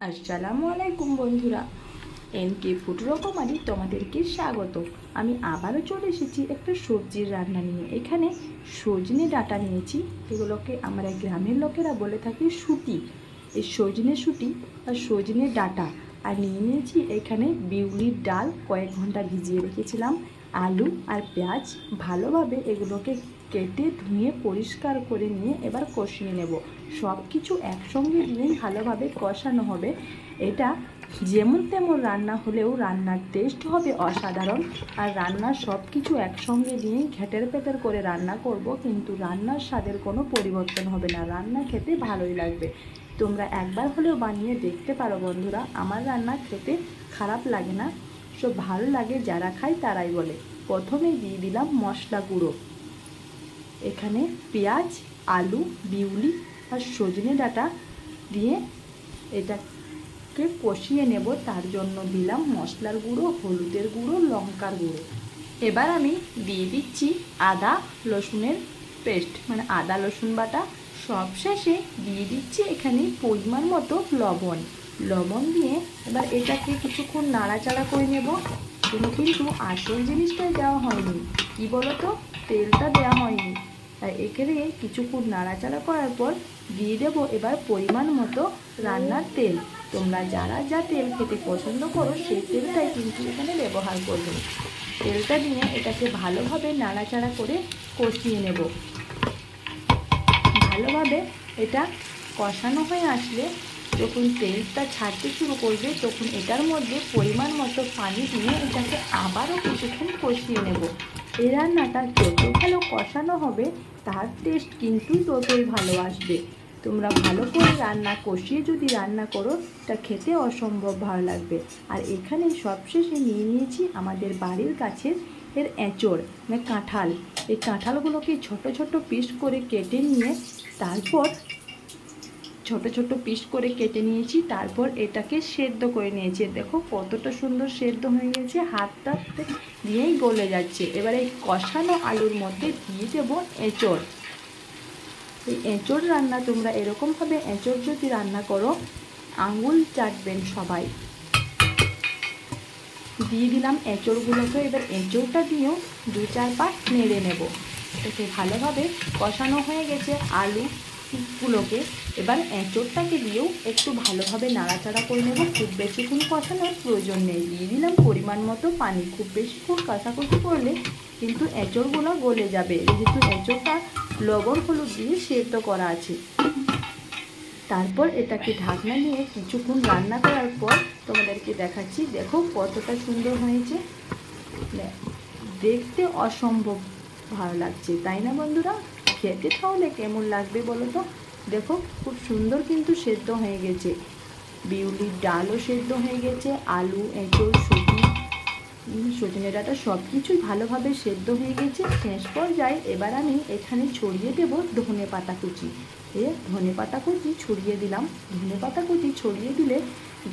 আসসালামু আলাইকুম বন্ধুরা এন কে ফুড রকমারি তোমাদেরকে স্বাগত। আমি আবারও চলে এসেছি একটা সবজির রান্না নিয়ে। এখানে সজনে ডাঁটা নিয়েছি। এগুলোকে আমরা গ্রামের লোকেরা বলে থাকি সুটি এই সজনে সুটি আর সজনে ডাটা। আর নিয়ে নিয়েছি এখানে বিউলির ডাল, কয়েক ঘণ্টা ভিজিয়ে রেখেছিলাম। আলু আর পেঁয়াজ ভালোভাবে এগুলোকে কেটে ধুয়ে পরিষ্কার করে নিয়ে এবার কষিয়ে নেব। সব কিছু একসঙ্গে দিয়ে ভালোভাবে কষানো হবে। এটা যেমন তেমন রান্না হলেও রান্নার টেস্ট হবে অসাধারণ। আর রান্নার সব কিছু একসঙ্গে দিয়ে ঘেটের পেটের করে রান্না করব, কিন্তু রান্নার স্বাদের কোনো পরিবর্তন হবে না। রান্না খেতে ভালোই লাগবে। তোমরা একবার হলেও বানিয়ে দেখতে পারো বন্ধুরা। আমার রান্না খেতে খারাপ লাগে না। সব ভালো লাগে যারা খায় তারাই বলে। প্রথমে দিয়ে দিলাম মশলা গুঁড়ো। এখানে পেঁয়াজ, আলু, বিউলি আর সজনে ডাঁটা দিয়ে এটাকে কষিয়ে নেব। তার জন্য দিলাম মশলার গুঁড়ো, হলুদের গুঁড়ো, লঙ্কার গুঁড়ো। এবার আমি দিয়ে দিচ্ছি আদা, রসুনের পেস্ট মানে আদা, রসুন বাটা। সব শেষে দিয়ে দিচ্ছি এখানে পরিমাণ মতো লবণ। লবণ দিয়ে এবার এটাকে কিছুক্ষণ নাড়াচাড়া করে নেব। কিন্তু আসল জিনিসটা দেওয়া হয়নি। কি বলো তো তেলটা দেওয়া হয়নি। তাই এখানে কিছুক্ষণ নাড়াচাড়া করার পর দিয়ে দেবো এবার পরিমাণ মতো রান্নার তেল। তোমরা যারা যা তেল খেতে পছন্দ করো, সেই তেলটাই কিন্তু এখানে ব্যবহার করবে। তেলটা দিয়ে এটাকে ভালোভাবে নাড়াচাড়া করে কষিয়ে নেব। ভালোভাবে এটা কষানো হয়ে আসলে যখন তেলটা ছাড়তে শুরু করবে, তখন এটার মধ্যে পরিমাণ মতো পানি দিয়ে এটাকে আবারও কিছুক্ষণ কষিয়ে নেব। এই রান্নাটা যত ভালো কষানো হবে, তার টেস্ট কিন্তু ততই ভালো আসবে। তোমরা ভালো করে রান্না কষিয়ে যদি রান্না করো, তা খেতে অসম্ভব ভালো লাগবে। আর এখানে সবশেষে নিয়ে নিয়েছি আমাদের বাড়ির কাছের এর এঁচড় মানে কাঁঠাল। এই কাঁঠালগুলোকে ছোট ছোট পিস করে কেটে নিয়ে তারপর ছোট ছোট পিস করে কেটে নিয়েছি, তারপর এটাকে সেদ্ধ করে নিয়েছি। দেখো কতটা সুন্দর সেদ্ধ হয়ে গেছে, হাতটা দিয়েই গলে যাচ্ছে। এবার এই কষানো আলুর মধ্যে দিয়ে দেবো এঁচড়। এই এঁচড় রান্না তোমরা এরকমভাবে এঁচড় যদি রান্না করো, আঙুল চাটবেন সবাই। দিয়ে দিলাম এঁচড়গুলোকে, এবার এঁচড়টা দিয়েও দু চার পাট নেড়ে নেব। এতে ভালোভাবে কষানো হয়ে গেছে আলু গুলোকে এবার এঁচড়টাকে দিয়েও একটু ভালোভাবে নাড়াচাড়া করে নেব। খুব বেশিক্ষণ কষানোর প্রয়োজন নেই। দিয়ে দিলাম পরিমাণ মতো পানি। খুব বেশিক্ষণ কষাকষি করলে কিন্তু এঁচড়গুলো গলে যাবে। যেহেতু এঁচড়টা লবণ হলুদ দিয়ে সেদ্ধ করা আছে। তারপর এটাকে ঢাকনা নিয়ে কিছুক্ষণ রান্না করার পর তোমাদেরকে দেখাচ্ছি। দেখো কতটা সুন্দর হয়েছে। দেখতে অসম্ভব ভালো লাগছে, তাই না বন্ধুরা? খেতে তাহলে কেমন লাগবে বলো তো? দেখো, খুব সুন্দর কিন্তু সেদ্ধ হয়ে গেছে। বিউলির ডালও সেদ্ধ হয়ে গেছে, আলু, এঁচড় সুটি সজনে ডাঁটা সব কিছুই ভালোভাবে সেদ্ধ হয়ে গেছে। শেষ পর্যায়ে এবার আমি এখানে ছড়িয়ে দেব ধনে পাতা কুচি। এ ধনে পাতা কুচি ছড়িয়ে দিলাম। ধনে পাতা কুচি ছড়িয়ে দিলে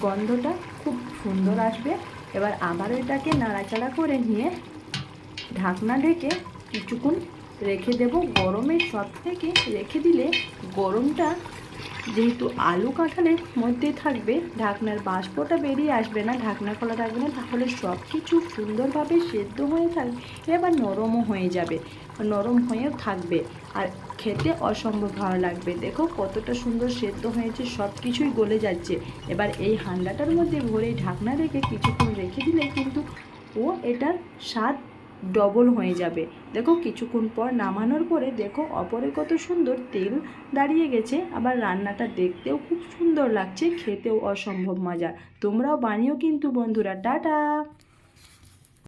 গন্ধটা খুব সুন্দর আসবে। এবার আবার এটাকে নাড়াচাড়া করে নিয়ে ঢাকনা ঢেকে কিছুক্ষণ রেখে দেব গরমের সব থেকে। রেখে দিলে গরমটা যেহেতু আলু কাঁঠালের মধ্যে থাকবে, ঢাকনার বাষ্পটা বেরিয়ে আসবে না, ঢাকনা খোলা থাকবে না, তাহলে সব কিছু সুন্দরভাবে সেদ্ধ হয়ে থাকবে, এবার নরমও হয়ে যাবে, নরম হয়েও থাকবে, আর খেতে অসম্ভব ভালো লাগবে। দেখো কতটা সুন্দর সেদ্ধ হয়েছে সব কিছুই গলে যাচ্ছে। এবার এই হান্ডাটার মধ্যে ভরে ঢাকনা রেখে কিছুক্ষণ রেখে দিলে কিন্তু ও এটার স্বাদ ডবল হয়ে যাবে। দেখো, কিছুক্ষণ পর নামানোর পরে দেখো, অপরে কত সুন্দর তেল দাঁড়িয়ে গেছে। আবার রান্নাটা দেখতেও খুব সুন্দর লাগছে, খেতেও অসম্ভব মজা। তোমরাও বানিও কিন্তু বন্ধুরা। টাটা!